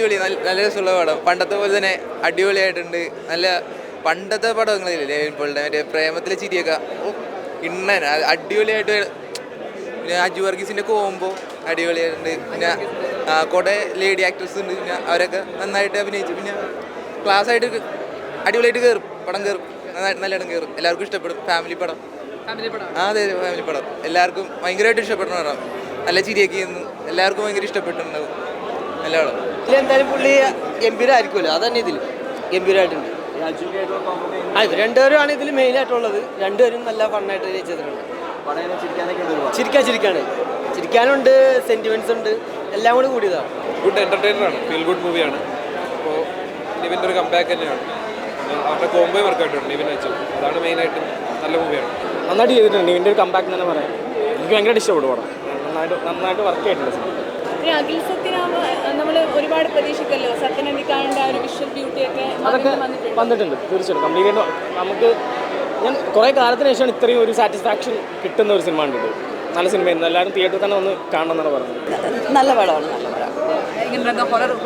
അടിപൊളി നല്ല നല്ല രസമുള്ള പടം. പണ്ടത്തെ പോലെ തന്നെ അടിപൊളിയായിട്ടുണ്ട്. നല്ല പണ്ടത്തെ പടങ്ങളില്ലേ ഇപ്പോഴുടെ മറ്റേ പ്രേമത്തിലെ ചിരിയൊക്കെ. ഇണ്ണൻ അത് അടിപൊളിയായിട്ട് പിന്നെ അജു വർഗീസിന്റെ കോമ്പോ അടിപൊളിയായിട്ടുണ്ട്. പിന്നെ കുറെ ലേഡി ആക്ടേഴ്സ് ഉണ്ട്. പിന്നെ അവരൊക്കെ നന്നായിട്ട് അഭിനയിച്ചു. പിന്നെ ക്ലാസ് ആയിട്ട് അടിപൊളിയായിട്ട് കയറും പടം കയറും നന്നായിട്ട് നല്ല ഇടം കയറും എല്ലാവർക്കും ഇഷ്ടപ്പെടും. ഫാമിലി പടം. ആ അതെ അതെ ഫാമിലി പടം. എല്ലാവർക്കും ഭയങ്കരമായിട്ട് ഇഷ്ടപ്പെടുന്ന പടം. നല്ല ചിരിയൊക്കെ എല്ലാവർക്കും ഭയങ്കര ഇഷ്ടപ്പെട്ടിട്ടുണ്ടാവും. നല്ല എന്തായാലും പുള്ളി ഗംഭീരമായിരിക്കുമല്ലോ അതന്നെ ഇതിൽ ഗംഭീരമായിട്ടുണ്ട് ആ രണ്ടുപേരും ആണ് ഇതിൽ മെയിൻ ആയിട്ടുള്ളത്. രണ്ടുപേരും നല്ല ഫണ്ണായിട്ട് ചെയ്തിട്ടുണ്ട്. ചിരിക്കാൻ ചിരിക്കാണ്. ചിരിക്കാനുണ്ട് സെന്റിമെന്റ്സ് ഉണ്ട്. എല്ലാം കൂടി കൂടിയതാണ് ഗുഡ് എന്റർടൈനർ ആണ്. ഫീൽ ഗുഡ് മൂവിയാണ് അപ്പോൾ നിവിന്റെ ഒരു കമ്പാക്ക് തന്നെയാണ്. അവരുടെ കോംബോ വർക്ക് ആയിട്ടുണ്ട് നിവിൻ വെച്ചു അതാണ് മെയിനായിട്ട് നല്ല മൂവിയാണ് നന്നായിട്ട് ചെയ്തിട്ടുണ്ട്. നിവിന്റെ ഒരു കമ്പാക്ക് തന്നെ പറയാം. എനിക്ക് ഭയങ്കരമായിട്ട് ഇഷ്ടപ്പെട്ടു പടം. നന്നായിട്ട് നന്നായിട്ട് വർക്ക് ചെയ്തിട്ടുണ്ട് സിനിമ പിന്നെ അഖിൽ സത്യനാമ നമ്മൾ ഒരുപാട് പ്രതീക്ഷിക്കല്ലോ. സത്യനന്ദിക്കാരന്റെ ആ ഒരു വിഷ്വൽ ബ്യൂട്ടിയൊക്കെ അതൊക്കെ വന്നിട്ടുണ്ട്. വന്നിട്ടുണ്ട്. തീർച്ചയായിട്ടും. കംപ്ലീറ്റ് നമുക്ക് ഞാൻ കുറേ കാലത്തിന് ശേഷമാണ് ഇത്രയും ഒരു സാറ്റിസ്ഫാക്ഷൻ കിട്ടുന്ന ഒരു സിനിമ കണ്ടിട്ട് നല്ല സിനിമയായിരുന്നു എല്ലാവരും തിയേറ്ററിൽ തന്നെ ഒന്ന് കാണണം എന്നാണ് പറഞ്ഞത്. നല്ല പടമാണ് നല്ല പടം.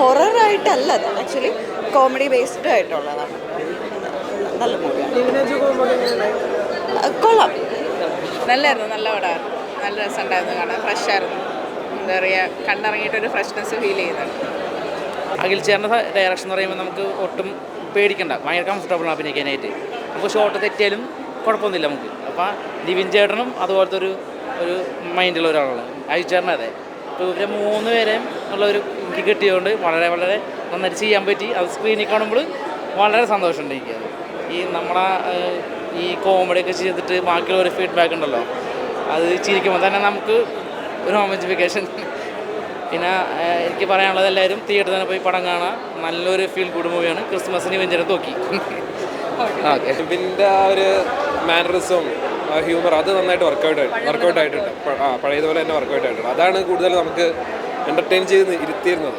ഹൊററായിട്ടല്ല അത് ആക്ച്വലി കോമഡി ബേസ്ഡ് ആയിട്ടുള്ളതാണ്. നല്ല കൊള്ളാം. നല്ലായിരുന്നു നല്ല പടമായിരുന്നു. നല്ല രസമുണ്ടായിരുന്നു കാണാൻ. ഫ്രഷ് ആയിരുന്നു. എന്താ പറയുക കണ്ടിറങ്ങിയിട്ടൊരു ഫ്രഷ്നെസ് ഫീൽ ചെയ്യുന്നുണ്ട് അഖിൽ ചേർന്ന ഡയറക്ഷൻ എന്ന് പറയുമ്പോൾ നമുക്ക് ഒട്ടും പേടിക്കണ്ട. ഭയങ്കര കംഫർട്ടബിൾ അഭിനയിക്കാനായിട്ട്. നമുക്ക് ഷോട്ട് തെറ്റിയാലും കുഴപ്പമൊന്നുമില്ല നമുക്ക്. അപ്പോൾ ലിവിൻ ചേട്ടനും അതുപോലത്തെ ഒരു ഒരു മൈൻഡുള്ള ഒരാളാണ്. അഖിൽ ചേട്ടൻ അതെ. അപ്പോൾ ഇവരെ മൂന്ന് പേരെയും ഉള്ള ഒരു എനിക്ക് കിട്ടിയതുകൊണ്ട് വളരെ വളരെ നന്നായിട്ട് ചെയ്യാൻ പറ്റി. അത് സ്ക്രീനിൽ കാണുമ്പോൾ വളരെ സന്തോഷമുണ്ട് എനിക്ക്. അത്. ഈ നമ്മളെ ഈ കോമഡിയൊക്കെ ചെയ്തിട്ട് ബാക്കിയുള്ള ഒരു ഫീഡ്ബാക്ക് ഉണ്ടല്ലോ. അത് ചിരിക്കുമ്പോൾ തന്നെ നമുക്ക് ഒരു ഹോമജിഫിക്കേഷൻ പിന്നെ എനിക്ക് പറയാനുള്ളത് എല്ലാവരും തിയേറ്ററിൽ തന്നെ പോയി പടം കാണാം. നല്ലൊരു ഫീൽ ഗുഡ് മൂവിയാണ് ക്രിസ്മസിന് വെഞ്ചരം തോക്കി ഓക്കെ. ആ ഒരു മാനറിസും ഹ്യൂമർ അത് നന്നായിട്ട് വർക്കൗട്ട് വർക്കൗട്ട് ആയിട്ടുണ്ട്. ആ പഴയതുപോലെ തന്നെ വർക്കൗട്ട് ആയിട്ടുണ്ട്. അതാണ് കൂടുതൽ നമുക്ക് എന്റർടൈൻ ചെയ്ത് ഇരുത്തിയിരുന്നത്.